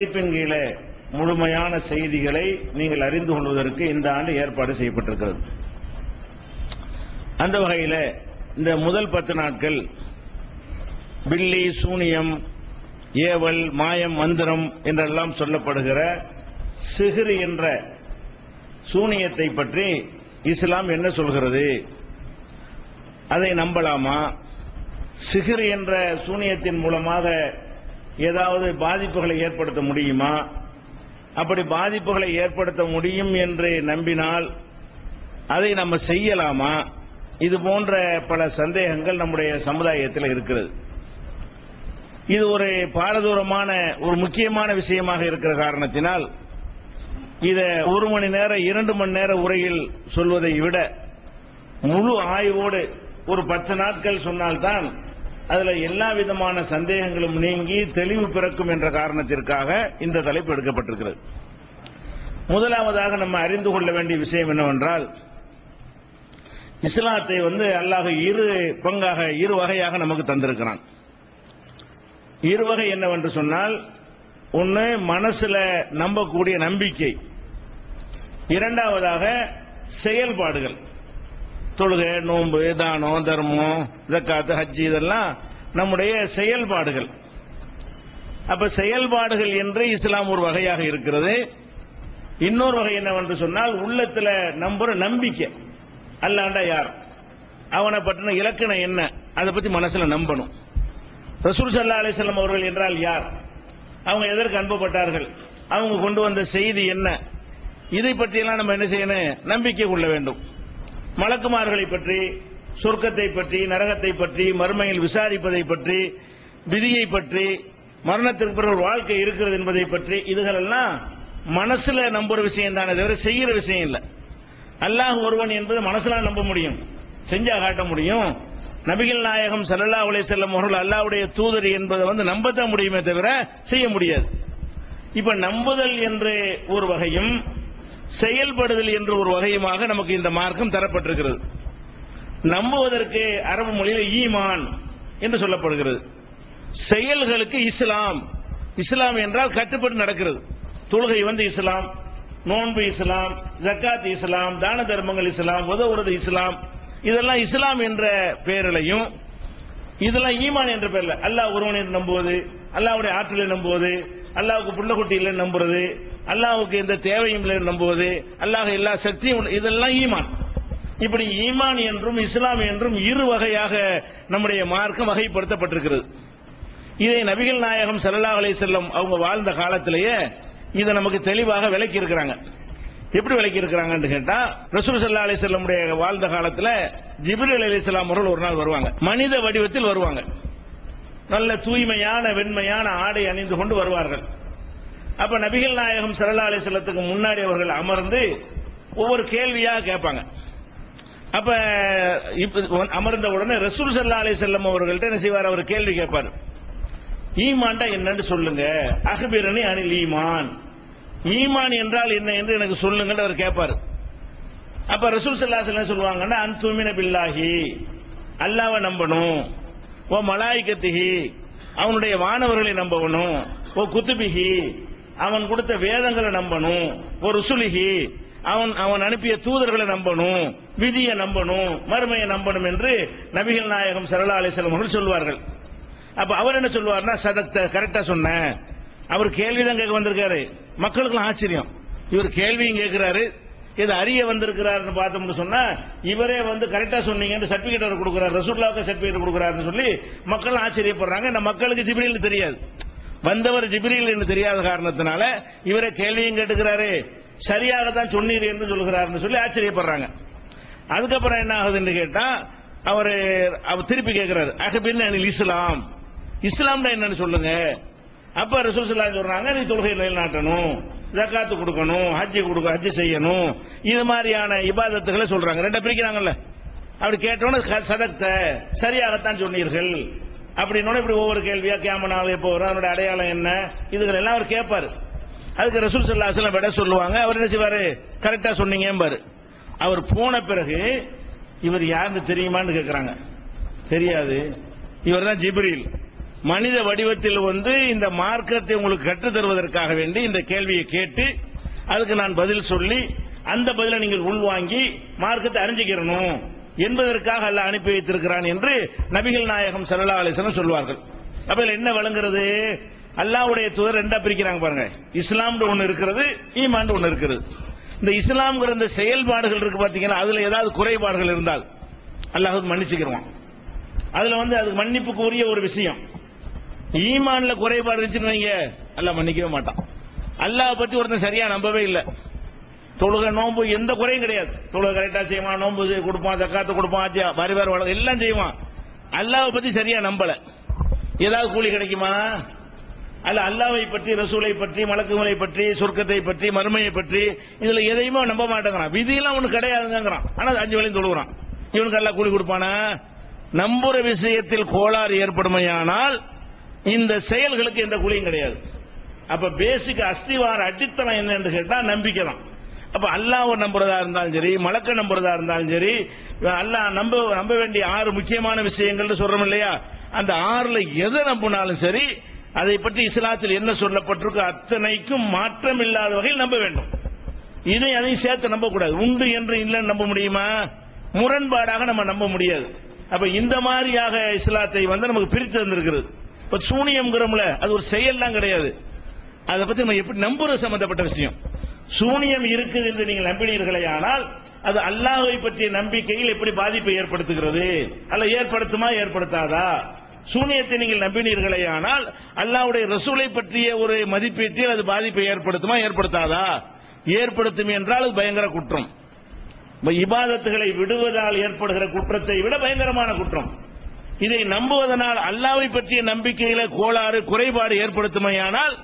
தலைப்பின் கீழே முழுமையான செய்திகளை நீங்கள் அறிந்து கொள்வதற்கு இந்த ஆண்டு ஏற்பாடு செய்யப்பட்டிருக்கிறது. அந்த வகையில் இந்த முதல் பத்து நாட்கள் பில்லி சூனியம் ஏவல் மாயம் மந்திரம் என்றெல்லாம் சொல்லப்படுகிற சிகிரி என்ற சூனியத்தை பற்றி இஸ்லாம் என்ன சொல்கிறது? அதை நம்பலாமா? சிகிர் என்ற சூனியத்தின் மூலமாக ஏதாவது பாதிப்புகளை ஏற்படுத்த முடியுமா? அப்படி பாதிப்புகளை ஏற்படுத்த முடியும் என்று நம்பினால் அதை நம்ம செய்யலாமா? இது போன்ற பல சந்தேகங்கள் நம்முடைய சமுதாயத்தில் இருக்கிறது. இது ஒரு பாரதூரமான ஒரு முக்கியமான விஷயமாக இருக்கிற காரணத்தினால் இதை ஒரு மணி நேரம் இரண்டு மணி நேர உரையில் சொல்வதை விட முழு ஆய்வோடு ஒரு பத்து நாட்கள் சொன்னால்தான் அதுல எல்லா விதமான சந்தேகங்களும் நீங்கி தெளிவு பிறக்கும் என்ற காரணத்திற்காக இந்த தலைப்பு எடுக்கப்பட்டிருக்கிறது. முதலாவதாக நம்ம அறிந்து கொள்ள வேண்டிய விஷயம் என்னவென்றால் இஸ்லாத்தை வந்து அல்லாஹ் இரு பங்காக இரு வகையாக நமக்கு தந்திருக்கிறான். இரு வகை என்னவென்று சொன்னால் ஒன்று மனசுல நம்பக்கூடிய நம்பிக்கை. இரண்டாவதாக செயல்பாடுகள். தொழுகை நோன்பு தானம் தர்மம் ஜக்காத்து ஹஜ்ஜி இதெல்லாம் நம்முடைய செயல்பாடுகள். அப்ப செயல்பாடுகள் என்று இஸ்லாம் ஒரு வகையாக இருக்கிறது. இன்னொரு வகை என்னவென்று சொன்னால் உள்ளத்துல நம்புற நம்பிக்கை. அல்லாண்டா யார்? அவனை பற்றின இலக்கணம் என்ன? அதை பத்தி மனசுல நம்பணும். ரசூல் சல்லா அலிஸ்லாம் அவர்கள் என்றால் யார்? அவங்க எதற்கு அனுப்பப்பட்டார்கள் அவங்க கொண்டு வந்த செய்தி என்ன? இதை பற்றியெல்லாம் நம்ம என்ன செய்யணும்? நம்பிக்கை கொள்ள வேண்டும். மலக்குமார்களை பற்றி சொர்க்கத்தை பற்றி நரகத்தை பற்றி மறுமையில் விசாரிப்பதை பற்றி விதியை பற்றி மரணத்திற்கு பிறகு ஒரு வாழ்க்கை இருக்கிறது என்பதை பற்றி இதுகளெல்லாம் மனசுல நம்புற விஷயம் தானே தவிர செய்யற விஷயம் இல்லை. அல்லாஹ் ஒருவன் என்பது மனசுல நம்ப முடியும். செஞ்சா காட்ட முடியும். நபிகள் நாயகம் சல்லல்லா உலை செல்லம் அவர்கள் அல்லாவுடைய தூதர் என்பதை வந்து நம்பத்தான் முடியுமே தவிர செய்ய முடியாது. இப்ப நம்புதல் என்று ஒரு வகையும் செயல்படுதல் என்று ஒரு வகையுமாக நமக்கு இந்த மார்க்கம் தரப்பட்டிருக்கிறது. நம்புவதற்கு அரபு மொழியில் ஈமான் என்று சொல்லப்படுகிறது. செயல்களுக்கு இஸ்லாம். இஸ்லாம் என்றால் கட்டுப்பட்டு நடக்கிறது. தொழுகை வந்து இஸ்லாம் நோன்பு இஸ்லாம் ஜக்காத் இஸ்லாம் தான தர்மங்கள் இஸ்லாம் உதவுறது இஸ்லாம். இதெல்லாம் இஸ்லாம் என்ற பெயரிலையும் இதெல்லாம் ஈமான் என்ற பெயரில் அல்லாஹ் ஒருவனை நம்புவது அல்லாவுடைய ஆற்றலை நம்புவது அல்லாவுக்கு புள்ளக்குட்டி இல்லைன்னு நம்புறது அல்லாவுக்கு எந்த தேவையும் இல்லை நம்புவது அல்லாஹ் எல்லா சக்தியும் இதெல்லாம் ஈமான். இப்படி ஈமான் என்றும் இஸ்லாம் என்றும் இரு வகையாக நம்முடைய மார்க்கம் வகைப்படுத்தப்பட்டிருக்கிறது. இதை நபிகள் நாயகம் சல்லா அலை செல்லம் அவங்க வாழ்ந்த காலத்திலேயே இதை நமக்கு தெளிவாக விளக்கி இருக்கிறாங்க எப்படி விளக்கி இருக்கிறாங்கன்னு கேட்டா ரசூல் சல்லா அலி செல்லமுடைய வாழ்ந்த காலத்தில் ஜிபிர் அலி இஸ்லாம் அவர்கள் ஒரு நாள் வருவாங்க. மனித வடிவத்தில் வருவாங்க. நல்ல தூய்மையான வெண்மையான ஆடை அணிந்து கொண்டு வருவார்கள். அப்ப நபிகள் நாயகம் சரலா அலி செல்லத்துக்கு முன்னாடி அவர்கள் அமர்ந்து ஒவ்வொரு கேள்வியாக கேட்பாங்க. அப்ப அமர்ந்த உடனே ரசூல் சல்லா அலி செல்லம் அவர்கள்ட்ட என்ன செய்வார்? அவர் கேள்வி கேட்பார். ஈமான்டா என்னன்னு சொல்லுங்க. அகபிரணி அனில் ஈமான். ஈமான் என்றால் என்ன என்று எனக்கு சொல்லுங்க அவர் கேட்பார். அப்ப ரசூல் சல்லா என்ன சொல்லுவாங்கன்னா அன்துமின பில்லாஹி. அல்லாவை நம்பணும். ஓ மலாய்கத்திகி அவனுடைய வானவர்களை நம்பணும் ஓ குத்துபிகி அவன் கொடுத்த வேதங்களை நம்பணும். ஒரு சுலுகி அவன் அவன் அனுப்பிய தூதர்களை நம்பணும். விதியை நம்பணும். மறுமையை நம்பணும் என்று நபிகள் நாயகம் சரலா அலிசலம் அவர்கள் சொல்வார்கள். அப்ப அவர் என்ன சொல்வார்னா சதக்த கரெக்டா சொன்ன அவர் கேள்விதான் கேட்க வந்திருக்காரு. மக்களுக்கு ஆச்சரியம். இவர் கேள்வியும் கேட்கிறாரு. இது அறிய வந்திருக்கிறாருன்னு பார்த்தோம்னு சொன்னா இவரே வந்து கரெக்டா சொன்னீங்கன்னு சர்டிபிகேட் அவர் கொடுக்கிறார். ரசூல்லாவுக்கு சர்டிபிகேட் கொடுக்கிறாருன்னு சொல்லி மக்கள் ஆச்சரியப்படுறாங்க. இந்த மக்களுக்கு ஜிபிரியில் தெரியாது. வந்தவர் ஜிப்ரீல் என்று தெரியாத காரணத்தினால இவரை கேள்வியும் கேட்டுக்கிறாரு சரியாக தான் சொன்னீர் என்று சொல்கிறாருன்னு சொல்லி ஆச்சரியப்படுறாங்க. அதுக்கப்புறம் என்ன ஆகுதுன்னு கேட்டா அவர் அவர் திருப்பி கேட்கிறாரு அகபின் அனில் இஸ்லாம்? இஸ்லாம்னா என்னன்னு சொல்லுங்க. அப்ப ரசூல் சொல்றாங்க நீ தொழுகை நிலைநாட்டணும் ஜக்காத்து கொடுக்கணும் ஹஜ்ஜி கொடுக்க ஹஜ்ஜி செய்யணும். இது மாதிரியான இபாதத்துகளை சொல்றாங்க. ரெண்டை பிரிக்கிறாங்கல்ல. அப்படி கேட்டோன்னு சதக்த சரியாகத்தான் சொன்னீர்கள். அப்படின்னு இப்படி ஒவ்வொரு கேள்வியா கேமனால எப்போ வரும் அதனுடைய அடையாளம் என்ன? இதுகள் எல்லாம் அவர் கேட்பாரு. அதுக்கு ரசூல் சல்லாஹ் விட சொல்லுவாங்க. அவர் என்ன செய்வாரு? கரெக்டா சொன்னீங்க அவர் போன பிறகு இவர் யாருன்னு தெரியுமான்னு கேட்கிறாங்க தெரியாது. இவர் தான் ஜிப்ரீல். மனித வடிவத்தில் வந்து இந்த மார்க்கத்தை உங்களுக்கு கற்றுத் தருவதற்காக வேண்டி இந்த கேள்வியை கேட்டு அதுக்கு நான் பதில் சொல்லி அந்த பதிலை நீங்கள் உள்வாங்கி மார்க்கத்தை அறிஞ்சிக்கிறணும். என்பதற்காக அல்ல அனுப்பி வைத்திருக்கிறான் என்று நபிகள் நாயகம் சல்லா அலிசனம் சொல்வார்கள். அப்ப என்ன வழங்குறது அல்லாஹ்வுடைய தூதர் ரெண்டா பிரிக்கிறாங்க பாருங்க. இஸ்லாம்னு ஒன்னு இருக்கிறது ஈமான் ஒன்று இருக்கிறது. இந்த இஸ்லாம்ங்கிற இந்த செயல்பாடுகள் இருக்கு பாத்தீங்கன்னா அதுல ஏதாவது குறைபாடுகள் இருந்தால் அல்லாஹ் மன்னிச்சுக்கிடுவான் அதுல வந்து அதுக்கு மன்னிப்புக்கு உரிய ஒரு விஷயம். ஈமான்ல குறைபாடு இருந்துச்சுன்னு வைங்க அல்லாஹ் மன்னிக்கவே மாட்டான். அல்லாஹ் பத்தி ஒருத்தன் சரியா நம்பவே இல்லை. தொழுகை நோன்பு எந்த குறையும் கிடையாது. தொழுகை கரெக்டா செய்வான் நோன்பு செய்ய கொடுப்பான் சக்காத்து கொடுப்பான் ஆச்சியா வரி வேறு வளர்க்க எல்லாம் செய்வான். அல்லாவை பத்தி சரியா நம்பல. ஏதாவது கூலி கிடைக்குமா? அல்ல அல்லாவை பற்றி ரசூலை பற்றி மலக்குகளை பற்றி சொர்க்கத்தை பற்றி மறுமையை பற்றி இதுல எதையுமே நம்ப மாட்டேங்கிறான். விதியெல்லாம் ஒண்ணு கிடையாதுங்கிறான். ஆனா அஞ்சு வேலையும் தொழுகிறான். இவனுக்கு எல்லாம் கூலி கொடுப்பானா? நம்புற விஷயத்தில் கோளாறு ஏற்படுமையானால் இந்த செயல்களுக்கு எந்த கூலியும் கிடையாது. அப்ப பேசிக் அஸ்திவார அடித்தளம் என்னன்னு கேட்டா நம்பிக்கை தான் அப்ப அல்லாஹ்வை நம்புறதா இருந்தாலும் சரி மலக்க நம்புறதா இருந்தாலும் சரி அல்லாஹ் நம்ப நம்ப வேண்டிய ஆறு முக்கியமான விஷயங்கள்னு சொல்றோம் இல்லையா? அந்த ஆறுல எதை நம்பினாலும் சரி அதை பற்றி இஸ்லாத்தில் என்ன சொல்லப்பட்டிருக்கோ அத்தனைக்கும் மாற்றம் இல்லாத வகையில் நம்ப வேண்டும். இதை அதையும் சேர்த்து நம்ப கூடாது உண்டு என்று இல்லைன்னு நம்ப முடியுமா? முரண்பாடாக நம்ம நம்ப முடியாது. அப்ப இந்த மாதிரியாக இஸ்லாத்தை வந்து நமக்கு பிரித்து தந்திருக்கிறது. இப்ப சூனியம்ங்கிறோம்ல அது ஒரு செயல்லாம் கிடையாது. அதை பத்தி நம்ம எப்படி நம்புறது சம்பந்தப்பட்ட விஷயம். சூனியம் இருக்குது என்று நீங்கள் நம்பினீர்களே ஆனால் அது அல்லாஹை பற்றிய நம்பிக்கையில் எப்படி பாதிப்பை ஏற்படுத்துகிறது? அல்ல ஏற்படுத்துமா ஏற்படுத்தாதா? சூனியத்தை நீங்கள் நம்பினீர்களே ஆனால் அல்லாஹ்வுடைய ரசூலை பற்றிய ஒரு மதிப்பீட்டில் அது பாதிப்பை ஏற்படுத்துமா ஏற்படுத்தாதா? ஏற்படுத்தும் என்றால் அது பயங்கர குற்றம். இபாதத்துகளை விடுவதால் ஏற்படுகிற குற்றத்தை விட பயங்கரமான குற்றம். இதை நம்புவதனால் அல்லாவை பற்றிய நம்பிக்கையில கோளாறு குறைபாடு ஏற்படுத்துமையானால்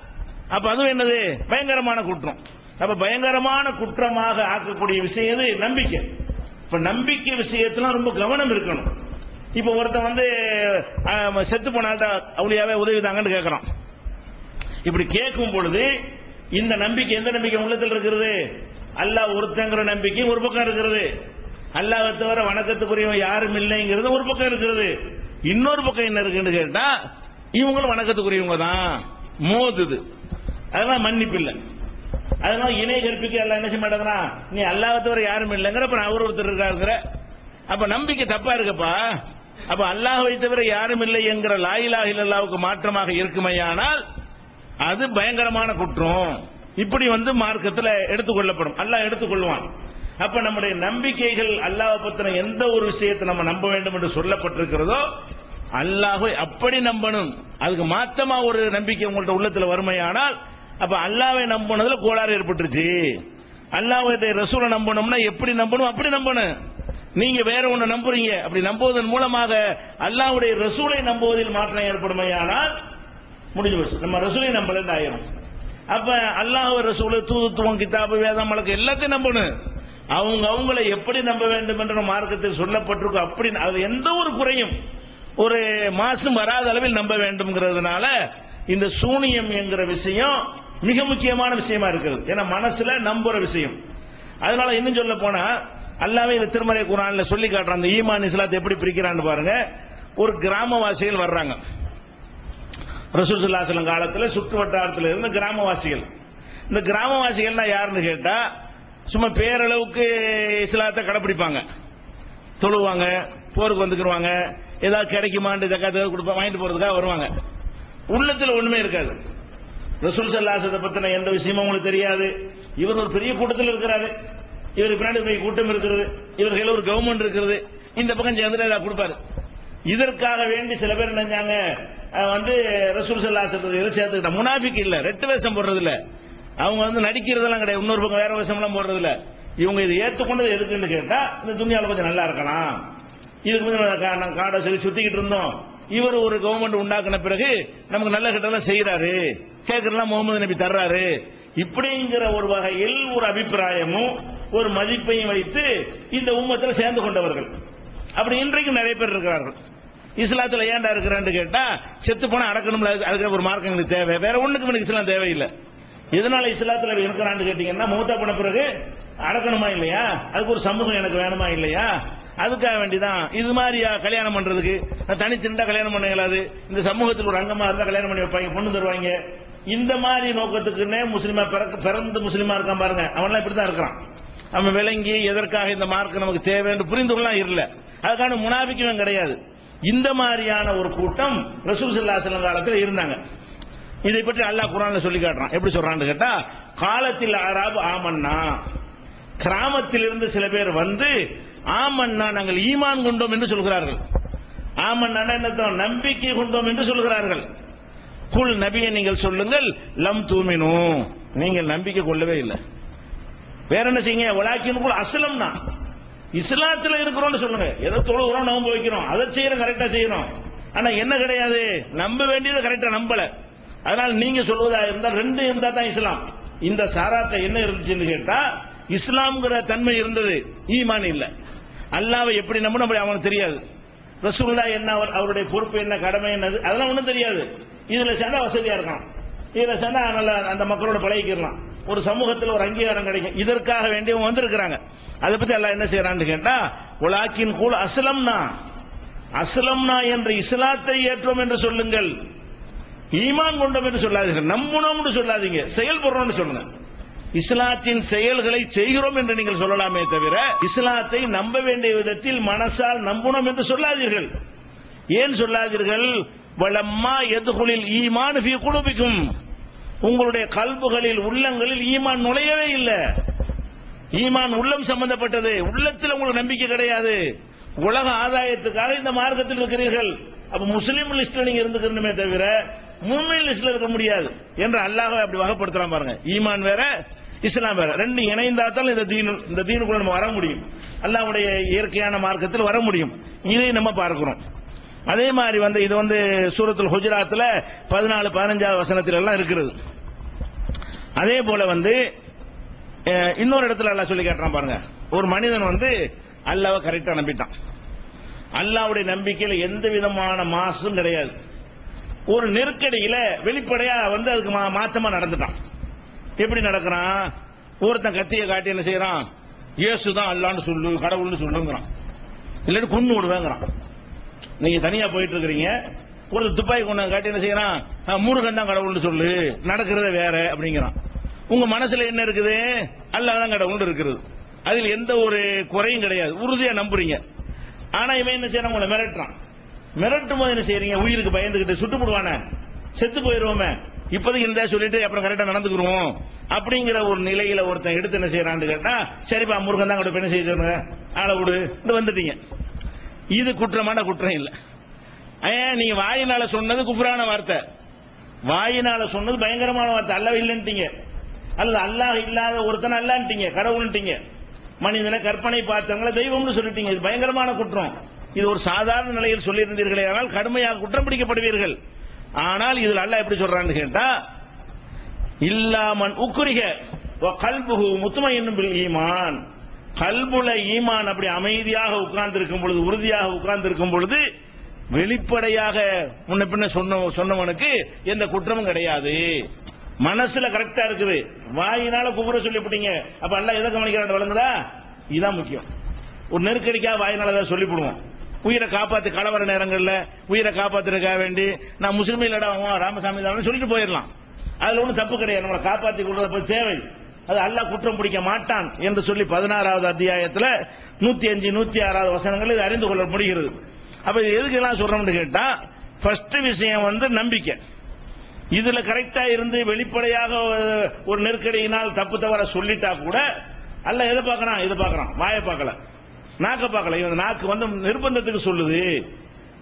அப்ப அதுவும் என்னது? பயங்கரமான குற்றம். அப்ப பயங்கரமான குற்றமாக ஆக்கக்கூடிய விஷயம் எது? நம்பிக்கை. இப்ப நம்பிக்கை விஷயத்துல ரொம்ப கவனம் இருக்கணும். இப்ப ஒருத்தன் வந்து செத்து போனாட்ட அவளியாவே உதவி தாங்கன்னு கேட்கறான் இப்படி கேட்கும் பொழுது இந்த நம்பிக்கை எந்த நம்பிக்கை உள்ளத்தில் இருக்கிறது? அல்லாஹ் ஒருத்தங்கிற நம்பிக்கை ஒரு பக்கம் இருக்கிறது. அல்லாஹ் தவிர வணக்கத்துக்குரியவன் யாரும் இல்லைங்கிறது ஒரு பக்கம் இருக்கிறது. இன்னொரு பக்கம் என்ன இருக்குன்னு கேட்டா இவங்களும் வணக்கத்துக்குரியவங்க தான். மோதுது. அதெல்லாம் மன்னிப்பு இல்லை. அதனால இணை கற்பிக்க எல்லாம் என்ன செய்ய மாட்டாங்கன்னா நீ அல்லாஹ் தவிர யாரும் இல்லைங்கிற அப்ப நான் அவர் ஒருத்தர் இருக்காருங்கிற. அப்ப நம்பிக்கை தப்பா இருக்கப்பா. அப்ப அல்லாஹ்வை தவிர யாரும் இல்லை என்கிற லாயிலாக இல்லாவுக்கு மாற்றமாக இருக்குமையானால் அது பயங்கரமான குற்றம். இப்படி வந்து மார்க்கத்தில் எடுத்துக்கொள்ளப்படும் அல்லாஹ் எடுத்துக்கொள்வான் அப்ப நம்முடைய நம்பிக்கைகள் அல்லாஹ் பத்தின எந்த ஒரு விஷயத்தை நம்ம நம்ப வேண்டும் என்று சொல்லப்பட்டிருக்கிறதோ அல்லாஹை அப்படி நம்பணும். அதுக்கு மாத்தமா ஒரு நம்பிக்கை உங்கள்ட்ட உள்ளத்தில் வறுமையானால் அப்ப அல்லாவை நம்பினதுல கோளாறு ஏற்பட்டுருச்சு. அல்லாவை ரசூலை நம்பணும்னா எப்படி நம்பணும்? அப்படி நம்பணும். நீங்க வேற ஒண்ணு நம்புறீங்க. அப்படி நம்புவதன் மூலமாக அல்லாவுடைய ரசூலை நம்புவதில் மாற்றம் ஏற்படுமையானால் முடிஞ்சு போச்சு. நம்ம ரசூலை நம்பலன்னு ஆயிரும். அப்ப அல்லாஹ் ரசூலை தூதுத்துவம் கிதாபு வேதம் வழக்கு எல்லாத்தையும் நம்பணும். அவங்க அவங்கள எப்படி நம்ப வேண்டும் என்ற மார்க்கத்தில் சொல்லப்பட்டிருக்கும். அப்படி அது எந்த ஒரு குறையும். ஒரு மாசம் வராத அளவில் நம்ப வேண்டும்ங்கிறதுனால இந்த சூனியம் என்கிற விஷயம் மிக முக்கியமான விஷயமா இருக்கிறது. ஏன்னா மனசுல நம்புற விஷயம். அதனால இன்னும் சொல்ல போனா அல்லாவே இந்த திருமலை குரான்ல சொல்லி காட்டுற அந்த ஈமான் இஸ்லாத்தை எப்படி பிரிக்கிறான்னு பாருங்க. ஒரு கிராமவாசிகள் வர்றாங்க. ரசூசுல்லாசலம் காலத்தில் சுற்று வட்டாரத்தில் இருந்த கிராமவாசிகள். இந்த கிராமவாசிகள்னா யாருன்னு கேட்டா சும்மா பேரளவுக்கு இஸ்லாத்தை கடைப்பிடிப்பாங்க. தொழுவாங்க போருக்கு வந்துக்கிருவாங்க. ஏதாவது கிடைக்குமான்னு ஜக்காத்து கொடுப்பா வாங்கிட்டு போறதுக்காக வருவாங்க. உள்ளத்தில் ஒண்ணுமே இருக்காது. ரசூல் சல்லாசத்தை பத்தின எந்த விஷயமும் உங்களுக்கு தெரியாது. இவர் ஒரு பெரிய கூட்டத்தில் இருக்கிறாரு. இவர் பின்னாடி பெரிய கூட்டம் இருக்கிறது. இவர் ஒரு கவர்மெண்ட் இருக்கிறது. இந்த பக்கம் சேர்ந்துட்டு கொடுப்பாரு. இதற்காக வேண்டி சில பேர் நினைஞ்சாங்க வந்து ரசூல் சல்லாசத்தை இதை சேர்த்துக்கிட்ட. முனாபிக்கு இல்ல ரெட்டு வேஷம் போடுறது இல்ல. அவங்க வந்து நடிக்கிறதெல்லாம் கிடையாது. இன்னொரு பக்கம் வேற வேஷம்லாம் போடுறது இல்ல. இவங்க இதை ஏத்துக்கொண்டது எதுக்குன்னு கேட்டா இந்த துணியால கொஞ்சம் நல்லா இருக்கலாம். இதுக்கு முன்னாடி கா- காடை சொல்லி சுத்திக்கிட்டு இருந்தோம். இவர் ஒரு கவர்மெண்ட் உண்டாக்குன பிறகு நமக்கு நல்ல கிட்டலாம் செய்யறாரு கேட்கறலாம் முகமது நபி தர்றாரு. இப்படிங்கிற ஒரு வகையில் ஒரு அபிப்பிராயமும் ஒரு மதிப்பையும் வைத்து இந்த உம்மத்தில் சேர்ந்து கொண்டவர்கள். அப்படி இன்றைக்கும் நிறைய பேர் இருக்கிறார்கள். இஸ்லாத்துல ஏன்டா இருக்கிறான்னு கேட்டா செத்து போனா அடக்கணும்ல அதுக்கு- ஒரு மார்க்கம் எங்களுக்கு தேவை. வேற ஒண்ணுக்கு எனக்கு இஸ்லாம் தேவையில்லை. எதனால இஸ்லாத்துல இருக்கிறான்னு கேட்டீங்கன்னா மூத்தா போன பிறகு அடக்கணுமா இல்லையா? அதுக்கு ஒரு சமூகம் எனக்கு வேணுமா இல்லையா? அதுக்காக வேண்டிதான். இது மாதிரியா கல்யாணம் பண்றதுக்கு. தனிச்சிருந்தா கல்யாணம் பண்ணுங்களாது இந்த சமூகத்தில் ஒரு அங்கமா இருந்தா கல்யாணம் பண்ணி வைப்பாங்க பொண்ணு தருவாங்க. இந்த மாதிரி நோக்கத்துக்குன்னே முஸ்லிமா பிறக்க பிறந்து முஸ்லிமா இருக்கான் பாருங்க. அவன்லாம் இப்படிதான் இருக்கிறான். அவன் விளங்கி எதற்காக இந்த மார்க் நமக்கு தேவை என்று புரிந்து கொள்ளலாம் இல்ல. அதுக்கான முனாபிக்கவன் கிடையாது. இந்த மாதிரியான ஒரு கூட்டம் ரசூல் சல்லாஹ் காலத்தில் இருந்தாங்க. இதை பற்றி அல்லாஹ் குரான்ல சொல்லி காட்டுறான். எப்படி சொல்றான்னு கேட்டா காலத்தில் ஆராபு ஆமன்னா கிராமத்திலிருந்து சில பேர் வந்து ஆமன்னா நாங்கள் ஈமான் கொண்டோம் என்று சொல்கிறார்கள். ஆமன்னா என்ன நம்பிக்கை கொண்டோம் என்று சொல்கிறார்கள். குல் நபியை நீங்கள் சொல்லுங்கள் லம் தூமினும் நீங்கள் நம்பிக்கை கொள்ளவே இல்லை. வேற என்ன செய்யுங்க? உலாக்கின் கூட அசலம்னா இஸ்லாத்தில் இருக்கிறோம்னு சொல்லுங்க. எதை தொழுகிறோம் நம்ப வைக்கிறோம். அதை செய்யறோம் கரெக்டா செய்யணும் ஆனா என்ன கிடையாது? நம்ப வேண்டியதை கரெக்டா நம்பல. அதனால நீங்க சொல்வதா இருந்தா ரெண்டு இருந்தா தான் இஸ்லாம். இந்த சாராத்த என்ன இருந்துச்சுன்னு கேட்டா இஸ்லாம்ங்கிற தன்மை இருந்தது. ஈமான் இல்ல. அல்லாவை எப்படி நம்பணும் அவனுக்கு தெரியாது. ரசூல்லா என்ன அவர் அவருடைய பொறுப்பு என்ன கடமை என்னது அதெல்லாம் ஒண்ணும் தெரியாது. இதுல சேர்ந்தா வசதியா இருக்கலாம் இதுல சேர்ந்தா நல்லா அந்த மக்களோட பழகிக்கலாம் ஒரு சமூகத்தில் ஒரு அங்கீகாரம் கிடைக்கும். இதற்காக வேண்டியவங்க வந்திருக்கிறாங்க. அதை பத்தி எல்லாம் என்ன செய்யறான்னு கேட்டா உலாக்கின் கூல் அசலம்னா அஸ்லம்னா என்ற இஸ்லாத்தை ஏற்றோம் என்று சொல்லுங்கள். ஈமான் கொண்டோம் என்று சொல்லாதீர்கள். நம்பணும் சொல்லாதீங்க. செயல்படுறோம்னு சொல்லுங்க. இஸ்லாத்தின் செயல்களை செய்கிறோம் என்று நீங்கள் சொல்லலாமே தவிர இஸ்லாத்தை நம்ப வேண்டிய விதத்தில் மனசால் நம்பணும் என்று சொல்லாதீர்கள். ஏன் சொல்லாதீர்கள்? வளம்மா எதுகுளில் ஈமான் குடும்பிக்கும் உங்களுடைய கல்புகளில் உள்ளங்களில் ஈமான் நுழையவே இல்லை. ஈமான் உள்ளம் சம்பந்தப்பட்டது. உள்ளத்தில் உங்களுக்கு நம்பிக்கை கிடையாது. உலக ஆதாயத்துக்காக இந்த மார்க்கத்தில் இருக்கிறீர்கள். அப்ப முஸ்லீம் லிஸ்ட்ல நீங்க இருந்துக்கணுமே தவிர மூமின் லிஸ்ட்ல இருக்க முடியாது. என்று அல்லாஹ் அப்படி வகைப்படுத்தலாம் பாருங்க. ஈமான் வேற இஸ்லாம் வேற. ரெண்டு இணைந்தால்தான் இந்த தீனு இந்த தீனுக்குள்ள நம்ம வர முடியும். அல்லாவுடைய இயற்கையான மார்க்கத்தில் வர முடியும். இதை நம்ம பார்க்கிறோம். அதே மாதிரி வந்து இது வந்து சூரத்துல் குஜராத்தில் பதினாலு பதினஞ்சாவது வசனத்தில் எல்லாம் இருக்கிறது. அதே போல வந்து இன்னொரு இடத்துல எல்லாம் சொல்லி கேட்டான் பாருங்க. ஒரு மனிதன் வந்து அல்லாவை கரெக்டாக நம்பிட்டான். அல்லாவுடைய நம்பிக்கையில் எந்த விதமான மாசும் கிடையாது. ஒரு நெருக்கடியில வெளிப்படையா வந்து அதுக்கு மா- மாத்தமா நடந்துட்டான். எப்படி நடக்கிறான்? ஒருத்தன் கத்தியை காட்டி என்ன செய்யறான்? இயேசு தான் அல்லான்னு சொல்லு கடவுள்னு சொல்லுங்கிறான். இல்லாட்டி கொண்டு விடுவேங்கிறான். நீங்க தனியா போயிட்டு இருக்கிறீங்க ஒரு துப்பாக்கி கொண்டு காட்டி என்ன செய்யறான்? முருகன் தான் கடவுள்னு சொல்லு நடக்கிறத வேற அப்படிங்கிறான். உங்க மனசுல என்ன இருக்குது? அல்லாதான் கடவுள் கடவுள்னு அதில் எந்த ஒரு குறையும் கிடையாது. உறுதியா நம்புறீங்க. ஆனா இவன் என்ன செய்யறான்? உங்களை மிரட்டுறான். மிரட்டும் போது என்ன செய்யறீங்க? உயிருக்கு பயந்துகிட்டு சுட்டு போடுவானே. செத்து போயிருவோமே. இப்போதைக்கு இந்த சொல்லிட்டு அப்புறம் கரெக்டா நடந்துக்கிறோம் அப்படிங்கிற ஒரு நிலையில ஒருத்தன் எடுத்து என்ன செய்யறான்னு கேட்டா சரிப்பா முருகன் தான் கூட என்ன செய்ய சொல்லுங்க ஆளை விடு. இங்க வந்துட்டீங்க. இது குற்றமான குற்றம் இல்லை. ஏன் நீங்க வாயினால சொன்னது குப்புறான வார்த்தை. வாயினால சொன்னது பயங்கரமான வார்த்தை. அல்ல இல்லைன்ட்டீங்க. அல்லது அல்லாஹ் இல்லாத ஒருத்தன் அல்லான்ட்டீங்க. கடவுள்ட்டீங்க மனிதனை கற்பனை பார்த்தவங்கள தெய்வம்னு சொல்லிட்டீங்க. இது பயங்கரமான குற்றம். இது ஒரு சாதாரண நிலையில் சொல்லியிருந்தீர்களே. ஆனால் கடுமையாக குற்றம் பிடிக்கப்படுவீர்கள். ஆனால் இதில் அல்ல எப்படி சொல்றான்னு கேட்டா இல்லாமன் உக்குரிக கல்புகு முத்துமை என்னும் ஈமான். கல்புல ஈமான் அப்படி அமைதியாக உட்கார்ந்து இருக்கும் பொழுது உறுதியாக உட்கார்ந்து இருக்கும் பொழுது வெளிப்படையாக முன்ன பின்ன சொன்ன சொன்னவனுக்கு எந்த குற்றமும் கிடையாது. மனசுல கரெக்டா இருக்குது. வாயினால குபுர சொல்லிவிட்டீங்க. அப்ப எல்லாம் எதை கவனிக்கிறான்? வழங்குதா? இதுதான் முக்கியம். ஒரு நெருக்கடிக்காக வாயினால ஏதாவது சொல்லிவிடுவோம். உயிரை காப்பாத்து கலவர நேரங்களில் உயிரை காப்பாத்துறதுக்காக வேண்டி நான் முஸ்லீம் இல்லடா ராமசாமி தான் சொல்லிட்டு போயிடலாம். அதுல ஒன்றும் தப்பு கிடையாது. நம்மளை காப்பாத்தி கொள்றது தேவை. அது அல்லாஹ் குற்றம் பிடிக்க மாட்டான் என்று சொல்லி பதினாறாவது அத்தியாயத்தில் நூத்தி அஞ்சு நூத்தி ஆறாவது வசனங்கள் இது அறிந்து கொள்ள முடிகிறது. அப்ப இது எதுக்கு எல்லாம் சொல்றோம்னு கேட்டா ஃபர்ஸ்ட் விஷயம் வந்து நம்பிக்கை. இதுல கரெக்டா இருந்து வெளிப்படையாக ஒரு- ஒரு நெருக்கடியினால் தப்பு தவற சொல்லிட்டா கூட அல்ல எதை பார்க்கறான்? இதை பார்க்கறான். வாயை பார்க்கல. நாக்க பார்க்கல. இவன் நாக்கு வந்து நிர்பந்தத்துக்கு சொல்லுது.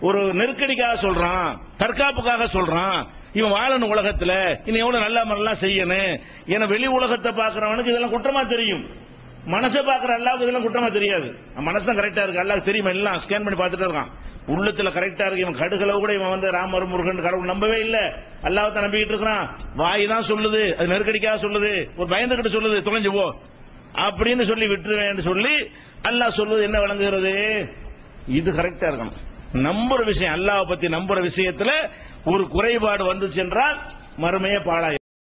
ஒரு நெருக்கடிக்காக சொல்றான். தற்காப்புக்காக சொல்றான். இவன் வாழணும் உலகத்துல. இன்னும் எவ்வளவு நல்ல மாதிரிலாம் செய்யணும். என வெளி உலகத்தை பாக்குறவனுக்கு இதெல்லாம் குற்றமா தெரியும். மனசை பாக்குற அல்லாவுக்கு இதெல்லாம் குற்றமா தெரியாது. மனசு தான் கரெக்டா இருக்கு. அல்லாவுக்கு தெரியுமா? எல்லாம் ஸ்கேன் பண்ணி பார்த்துட்டு இருக்கான். உள்ளத்துல கரெக்டா இருக்கு. இவன் கடுகளை கூட இவன் வந்து ராமர் முருகன் கடவுள் நம்பவே இல்ல. அல்லாவத்தை நம்பிக்கிட்டு இருக்கிறான். வாய் தான் சொல்லுது. அது நெருக்கடிக்காக சொல்லுது. ஒரு பயந்துகிட்டு சொல்லுது. தொலைஞ்சு போ. அப்படின்னு சொல்லி விட்டுருவேன் சொல்லி அல்லாஹ் சொல்வது என்ன விளங்குகிறது? இது கரெக்டா இருக்கணும். நம்புற விஷயம் அல்லாஹ் பத்தி நம்புற விஷயத்துல ஒரு குறைபாடு வந்துச்சு என்றால் மறுமையே பாழாய்